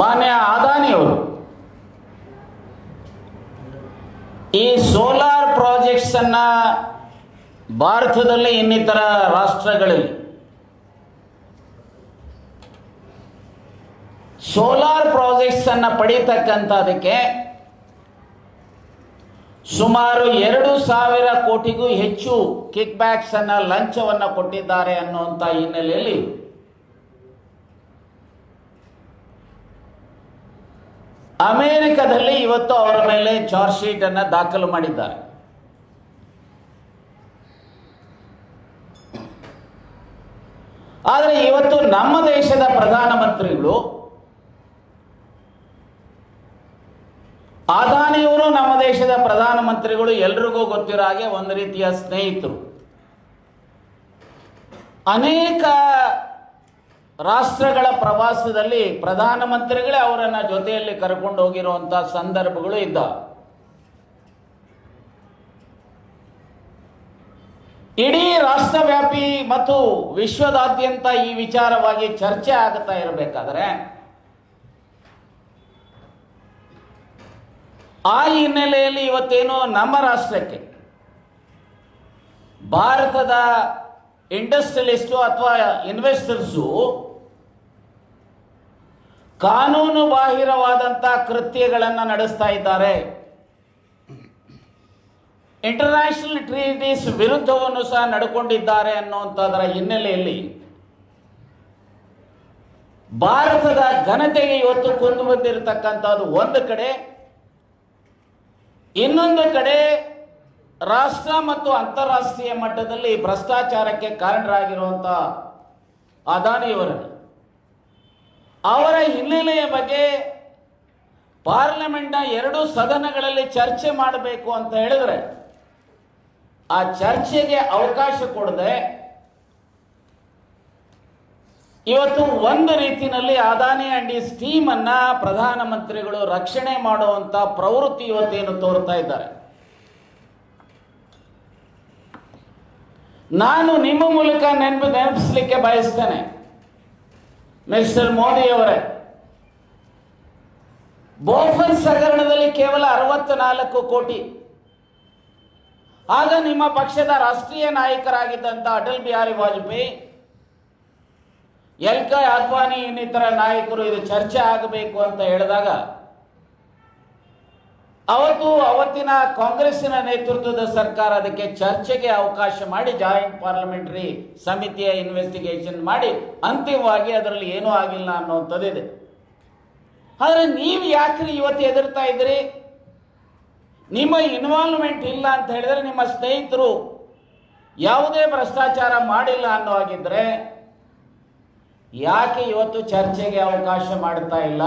ಮಾನ್ಯ ಅದಾನಿಯವರು, ಈ solar projects ಅನ್ನ ಭಾರತದಲ್ಲಿ ಇನ್ನಿತರ ರಾಷ್ಟ್ರಗಳಲ್ಲಿ ಸೋಲಾರ್ ಪ್ರಾಜೆಕ್ಟ್ಸ್ ಅನ್ನ ಪಡೀತಕ್ಕಂಥದಕ್ಕೆ ಸುಮಾರು ಎರಡು ಸಾವಿರ ಕೋಟಿಗೂ ಹೆಚ್ಚು ಕಿಕ್ ಅನ್ನ ಲಂಚವನ್ನ ಕೊಟ್ಟಿದ್ದಾರೆ ಅನ್ನುವಂಥ ಹಿನ್ನೆಲೆಯಲ್ಲಿ ಅಮೆರಿಕದಲ್ಲಿ ಇವತ್ತು ಅವರ ಮೇಲೆ ಚಾರ್ಜ್ ಶೀಟ್ ಅನ್ನ ದಾಖಲು ಮಾಡಿದ್ದಾರೆ. ಆದರೆ ಇವತ್ತು ನಮ್ಮ ದೇಶದ ಪ್ರಧಾನಮಂತ್ರಿಗಳು ಅದಾನಿಯವರು ನಮ್ಮ ದೇಶದ ಪ್ರಧಾನಮಂತ್ರಿಗಳು ಎಲ್ರಿಗೂ ಗೊತ್ತಿರೋ ಹಾಗೆ ಒಂದು ರೀತಿಯ ಸ್ನೇಹಿತರು. ಅನೇಕ ರಾಷ್ಟ್ರಗಳ ಪ್ರವಾಸದಲ್ಲಿ ಪ್ರಧಾನಮಂತ್ರಿಗಳೇ ಅವರನ್ನು ಜೊತೆಯಲ್ಲಿ ಕರ್ಕೊಂಡು ಹೋಗಿರುವಂತಹ ಸಂದರ್ಭಗಳು ಇದ್ದ. ಇಡೀ ರಾಷ್ಟ್ರವ್ಯಾಪಿ ಮತ್ತು ವಿಶ್ವದಾದ್ಯಂತ ಈ ವಿಚಾರವಾಗಿ ಚರ್ಚೆ ಆಗ್ತಾ ಇರಬೇಕಾದ್ರೆ, ಆ ಹಿನ್ನೆಲೆಯಲ್ಲಿ ಇವತ್ತೇನು ನಮ್ಮ ರಾಷ್ಟ್ರಕ್ಕೆ, ಭಾರತದ ಇಂಡಸ್ಟ್ರಿಯಲಿಸ್ಟು ಅಥವಾ ಇನ್ವೆಸ್ಟರ್ಸು ಕಾನೂನು ಬಾಹಿರವಾದಂಥ ಕೃತ್ಯಗಳನ್ನು ನಡೆಸ್ತಾ ಇದ್ದಾರೆ. ಇಂಟರ್ನ್ಯಾಷನಲ್ ಟ್ರೀಟೀಸ್ ವಿರುದ್ಧವನ್ನು ಸಹ ನಡ್ಕೊಂಡಿದ್ದಾರೆ ಅನ್ನುವಂಥದ್ರ ಹಿನ್ನೆಲೆಯಲ್ಲಿ ಭಾರತದ ಘನತೆಗೆ ಇವತ್ತು ಕುಂದು ಬಂದಿರತಕ್ಕಂಥದ್ದು ಒಂದು ಕಡೆ. ಇನ್ನೊಂದು ಕಡೆ ರಾಷ್ಟ್ರ ಮತ್ತು ಅಂತಾರಾಷ್ಟ್ರೀಯ ಮಟ್ಟದಲ್ಲಿ ಭ್ರಷ್ಟಾಚಾರಕ್ಕೆ ಕಾರಣರಾಗಿರುವಂಥ ಅದಾನಿಯವರನ್ನು ಅವರ. ಹಿನ್ನೆಲೆಯ ಬಗ್ಗೆ ಪಾರ್ಲಿಮೆಂಟ್ನ ಎರಡು ಸದನಗಳಲ್ಲಿ ಚರ್ಚೆ ಮಾಡಬೇಕು ಅಂತ ಹೇಳಿದ್ರೆ, ಆ ಚರ್ಚೆಗೆ ಅವಕಾಶ ಕೊಡದೆ ಇವತ್ತು ಒಂದು ರೀತಿಯಲ್ಲಿ ಅದಾನಿ ಅಂಡ್ ಈ ಪ್ರಧಾನಮಂತ್ರಿಗಳು ರಕ್ಷಣೆ ಮಾಡುವಂತ ಪ್ರವೃತ್ತಿ ಇವತ್ತೇನು ತೋರ್ತಾ ಇದ್ದಾರೆ. ನಾನು ನಿಮ್ಮ ಮೂಲಕ ನೆನಪು ನೆನಪಿಸ್ಲಿಕ್ಕೆ ಬಯಸ್ತೇನೆ. ಮಿಸ್ಟರ್ ಮೋದಿ ಅವರೇ ಬೋಫರ್ಸ್ ಹಗರಣದಲ್ಲಿ ಕೇವಲ ಅರವತ್ನಾಲ್ಕು ಕೋಟಿ. ಆಗ ನಿಮ್ಮ ಪಕ್ಷದ ರಾಷ್ಟ್ರೀಯ ನಾಯಕರಾಗಿದ್ದಂಥ ಅಟಲ್ ಬಿಹಾರಿ ವಾಜಪೇಯಿ, ಎಲ್ ಕೆ ಅದ್ವಾನಿ ಇನ್ನಿತರ ನಾಯಕರು ಇದು ಚರ್ಚೆ ಆಗಬೇಕು ಅಂತ ಹೇಳಿದಾಗ ಅವತ್ತು ಅವತ್ತಿನ ಕಾಂಗ್ರೆಸ್ಸಿನ ನೇತೃತ್ವದ ಸರ್ಕಾರ ಅದಕ್ಕೆ ಚರ್ಚೆಗೆ ಅವಕಾಶ ಮಾಡಿ ಜಾಯಿಂಟ್ ಪಾರ್ಲಿಮೆಂಟರಿ ಸಮಿತಿಯ ಇನ್ವೆಸ್ಟಿಗೇಷನ್ ಮಾಡಿ, ಅಂತಿಮವಾಗಿ ಅದರಲ್ಲಿ ಏನೂ ಆಗಿಲ್ಲ ಅನ್ನುವಂಥದ್ದಿದೆ. ಆದರೆ ನೀವು ಯಾಕ್ರಿ ಇವತ್ತು ಎದುರ್ತಾ ಇದ್ರಿ? ನಿಮ್ಮ ಇನ್ವಾಲ್ವ್ಮೆಂಟ್ ಇಲ್ಲ ಅಂತ ಹೇಳಿದ್ರೆ ನಿಮ್ಮ ಸ್ನೇಹಿತರು ಯಾವುದೇ ಭ್ರಷ್ಟಾಚಾರ ಮಾಡಿಲ್ಲ ಅನ್ನೋ ಹಾಗಿದ್ರೆ ಯಾಕೆ ಇವತ್ತು ಚರ್ಚೆಗೆ ಅವಕಾಶ ಮಾಡ್ತಾ ಇಲ್ಲ?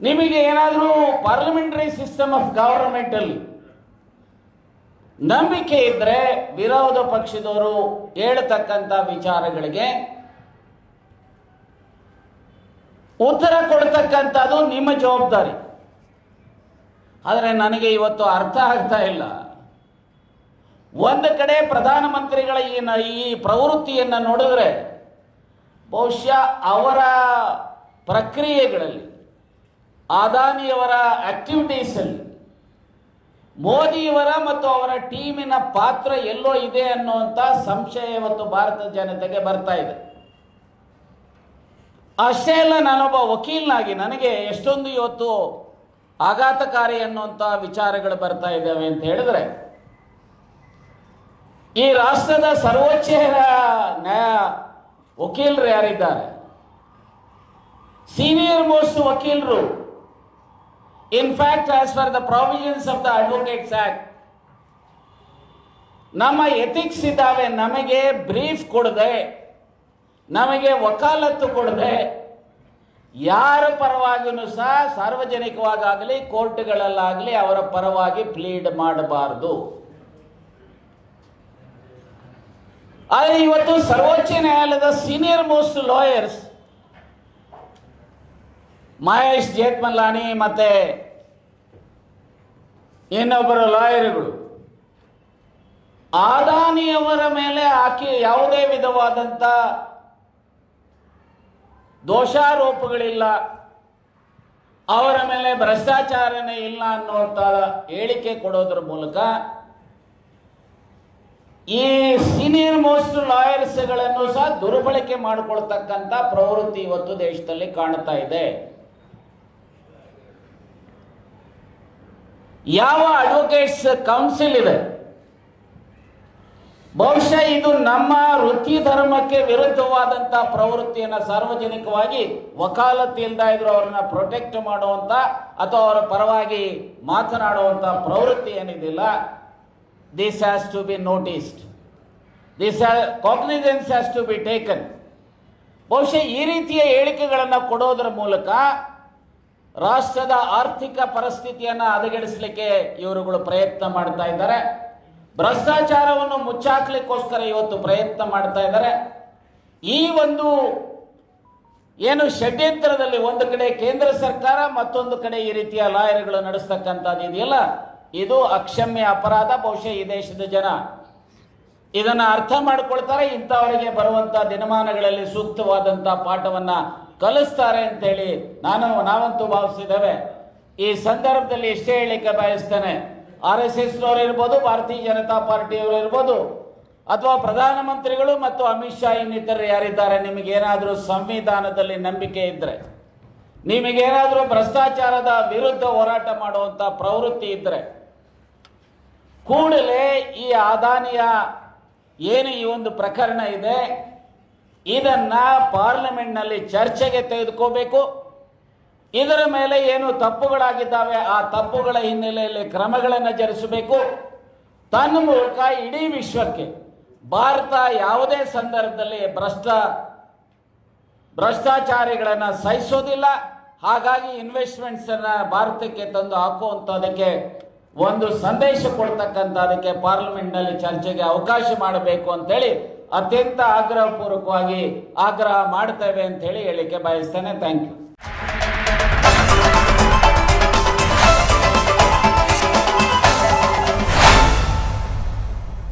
ನಿಮಗೆ ಏನಾದರೂ ಪಾರ್ಲಿಮೆಂಟರಿ ಸಿಸ್ಟಮ್ ಆಫ್ ಗವರ್ಮೆಂಟ್ ಅಲ್ಲಿ ನಂಬಿಕೆ ಇದ್ರೆ ವಿರೋಧ ಪಕ್ಷದವರು ಹೇಳ್ತಕ್ಕಂಥ ವಿಚಾರಗಳಿಗೆ ಉತ್ತರ ಕೊಡ್ತಕ್ಕಂಥದ್ದು ನಿಮ್ಮ ಜವಾಬ್ದಾರಿ. ಆದರೆ ನನಗೆ ಇವತ್ತು ಅರ್ಥ ಆಗ್ತಾ ಇಲ್ಲ. ಒಂದು ಕಡೆ ಪ್ರಧಾನಮಂತ್ರಿಗಳ ಈ ಪ್ರವೃತ್ತಿಯನ್ನು ನೋಡಿದ್ರೆ ಬಹುಶಃ ಅವರ ಪ್ರಕ್ರಿಯೆಗಳಲ್ಲಿ ಅದಾನಿಯವರ ಆಕ್ಟಿವಿಟೀಸಲ್ಲಿ ಮೋದಿಯವರ ಮತ್ತು ಅವರ ಟೀಮಿನ ಪಾತ್ರ ಎಲ್ಲೋ ಇದೆ ಅನ್ನುವಂಥ ಸಂಶಯ ಇವತ್ತು ಭಾರತದ ಜನತೆಗೆ ಬರ್ತಾ ಇದೆ. ಅಷ್ಟೇ ಅಲ್ಲ, ನಾನೊಬ್ಬ ವಕೀಲನಾಗಿ ನನಗೆ ಎಷ್ಟೊಂದು ಇವತ್ತು ಆಘಾತಕಾರಿ ಅನ್ನುವಂಥ ವಿಚಾರಗಳು ಬರ್ತಾ ಇದ್ದಾವೆ ಅಂತ ಹೇಳಿದ್ರೆ, ಈ ರಾಷ್ಟ್ರದ ಸರ್ವೋಚ್ಚ ನ್ಯಾಯ ವಕೀಲರು ಯಾರಿದ್ದಾರೆ? ಸೀನಿಯರ್ ಮೋಸ್ಟ್ ವಕೀಲರು in fact as far the provisions of the Advocates act ನಮ್ಮ ಎಥಿಕ್ಸ್ ಇದ್ದಾವೆ, ನಮಗೆ ಬ್ರೀಫ್ ಕೊಡದೆ, ನಮಗೆ ವಕಾಲತ್ತು ಕೊಡದೆ, ಯಾರ ಪರವಾಗಿಯೂ ಸಹ ಸಾರ್ವಜನಿಕವಾಗಲಿ ಕೋರ್ಟ್ಗಳಲ್ಲಾಗಲಿ ಅವರ ಪರವಾಗಿ ಪ್ಲೀಡ್ ಮಾಡಬಾರದು. ಆದರೆ ಇವತ್ತು ಸರ್ವೋಚ್ಚ ನ್ಯಾಯಾಲಯದ senior most lawyers Mahesh Jethmalani ಮತ್ತೆ ಇನ್ನೊಬ್ಬರು ಲಾಯರ್ಗಳು. ಆದಾನಿಯವರ ಮೇಲೆ ಆಕೆ ಯಾವುದೇ ವಿಧವಾದಂಥ ದೋಷಾರೋಪಗಳಿಲ್ಲ. ಅವರ ಮೇಲೆ ಭ್ರಷ್ಟಾಚಾರನೇ ಇಲ್ಲ ಅನ್ನುವಂಥ ಹೇಳಿಕೆ ಕೊಡೋದ್ರ ಮೂಲಕ ಈ ಸೀನಿಯರ್ ಮೋಸ್ಟ್ ಲಾಯರ್ಸ್ಗಳನ್ನು ಸಹ ದುರ್ಬಳಕೆ ಮಾಡಿಕೊಳ್ತಕ್ಕಂಥ ಪ್ರವೃತ್ತಿ ಇವತ್ತು ದೇಶದಲ್ಲಿ ಕಾಣ್ತಾ ಇದೆ. ಯಾವ ಅಡ್ವೊಕೇಟ್ಸ್ ಕೌನ್ಸಿಲ್ ಇದೆ? ಬಹುಶಃ ಇದು ನಮ್ಮ ವೃತ್ತಿ ಧರ್ಮಕ್ಕೆ ವಿರುದ್ಧವಾದಂತ ಪ್ರವೃತ್ತಿಯನ್ನು ಸಾರ್ವಜನಿಕವಾಗಿ ವಕಾಲತ್ ಇಲ್ದ ಇದ್ರು ಅವ್ರನ್ನ ಪ್ರೊಟೆಕ್ಟ್ ಮಾಡುವಂತ ಅಥವಾ ಅವರ ಪರವಾಗಿ ಮಾತನಾಡುವಂತ ಪ್ರವೃತ್ತಿ ಏನಿದಿಲ್ಲ this has to be noticed this cognizance has to be taken ಬಹುಶಃ ಈ ರೀತಿಯ ಹೇಳಿಕೆಗಳನ್ನು ಕೊಡೋದ್ರ ಮೂಲಕ ರಾಷ್ಟ್ರದ ಆರ್ಥಿಕ ಪರಿಸ್ಥಿತಿಯನ್ನು ಹದಗೆಡಿಸಲಿಕ್ಕೆ ಇವರುಗಳು ಪ್ರಯತ್ನ ಮಾಡ್ತಾ ಇದ್ದಾರೆ. ಭ್ರಷ್ಟಾಚಾರವನ್ನು ಮುಚ್ಚಾಕ್ಲಿಕ್ಕೋಸ್ಕರ ಇವತ್ತು ಪ್ರಯತ್ನ ಮಾಡ್ತಾ ಇದ್ದಾರೆ. ಈ ಒಂದು ಏನು ಷಡ್ಯಂತ್ರದಲ್ಲಿ ಒಂದು ಕಡೆ ಕೇಂದ್ರ ಸರ್ಕಾರ, ಮತ್ತೊಂದು ಕಡೆ ಈ ರೀತಿಯ ಲಾಯರ್ಗಳು ನಡೆಸ್ತಕ್ಕಂಥದ್ದು ಇದೆಯಲ್ಲ? ಇದು ಅಕ್ಷಮ್ಯ ಅಪರಾಧ, ಬಹುಶಃ ಈ ದೇಶದ ಜನ ಇದನ್ನು ಅರ್ಥ ಮಾಡ್ಕೊಳ್ತಾರೆ. ಇಂಥವರಿಗೆ ಬರುವಂಥ ದಿನಮಾನಗಳಲ್ಲಿ ಸೂಕ್ತವಾದಂಥ ಪಾಠವನ್ನ ಕಲಿಸ್ತಾರೆ ಅಂತೇಳಿ ನಾನು ನಾವಂತೂ ಭಾವಿಸಿದ್ದೇವೆ. ಈ ಸಂದರ್ಭದಲ್ಲಿ ಇಷ್ಟೇ ಹೇಳಿಕೆ ಬಯಸ್ತೇನೆ, ಆರ್ ಎಸ್ ಎಸ್ ಇರ್ಬೋದು, ಭಾರತೀಯ ಜನತಾ ಪಾರ್ಟಿಯವರು ಇರ್ಬೋದು, ಅಥವಾ ಪ್ರಧಾನಮಂತ್ರಿಗಳು ಮತ್ತು ಅಮಿತ್ ಶಾ ಇನ್ನಿತರರು ಯಾರಿದ್ದಾರೆ, ನಿಮಗೇನಾದರೂ ಸಂವಿಧಾನದಲ್ಲಿ ನಂಬಿಕೆ ಇದ್ದರೆ ನಿಮಗೇನಾದರೂ ಭ್ರಷ್ಟಾಚಾರದ ವಿರುದ್ಧ ಹೋರಾಟ ಮಾಡುವಂಥ ಪ್ರವೃತ್ತಿ ಇದ್ದರೆ ಕೂಡಲೇ ಈ ಆದಾನಿಯ ಏನು ಈ ಒಂದು ಪ್ರಕರಣ ಇದೆ ಇದನ್ನ ಪಾರ್ಲಿಮೆಂಟ್ನಲ್ಲಿ ಚರ್ಚೆಗೆ ತೆಗೆದುಕೋಬೇಕು. ಇದರ ಮೇಲೆ ಏನು ತಪ್ಪುಗಳಾಗಿದ್ದಾವೆ, ಆ ತಪ್ಪುಗಳ ಹಿನ್ನೆಲೆಯಲ್ಲಿ ಕ್ರಮಗಳನ್ನು ಜರಿಸಬೇಕು ತನ್ನ ಮೂಲಕ ಇಡೀ ವಿಶ್ವಕ್ಕೆ ಭಾರತ ಯಾವುದೇ ಸಂದರ್ಭದಲ್ಲಿ ಭ್ರಷ್ಟ, ಭ್ರಷ್ಟಾಚಾರಿಗಳನ್ನು ಸಹಿಸೋದಿಲ್ಲ. ಹಾಗಾಗಿ ಇನ್ವೆಸ್ಟ್ಮೆಂಟ್ಸ್ ಅನ್ನ ಭಾರತಕ್ಕೆ ತಂದು ಹಾಕುವಂಥದಕ್ಕೆ ಒಂದು ಸಂದೇಶ ಕೊಡ್ತಕ್ಕಂಥ ಅದಕ್ಕೆ ಪಾರ್ಲಿಮೆಂಟ್ನಲ್ಲಿ ಚರ್ಚೆಗೆ ಅವಕಾಶ ಮಾಡಬೇಕು ಅಂತೇಳಿ ಅತ್ಯಂತ ಆಗ್ರಹಪೂರ್ವಕವಾಗಿ ಆಗ್ರಹ ಮಾಡ್ತೇವೆ ಅಂತ ಹೇಳಿ ಹೇಳಿಕೆ ಬಯಸ್ತೇನೆ. Thank you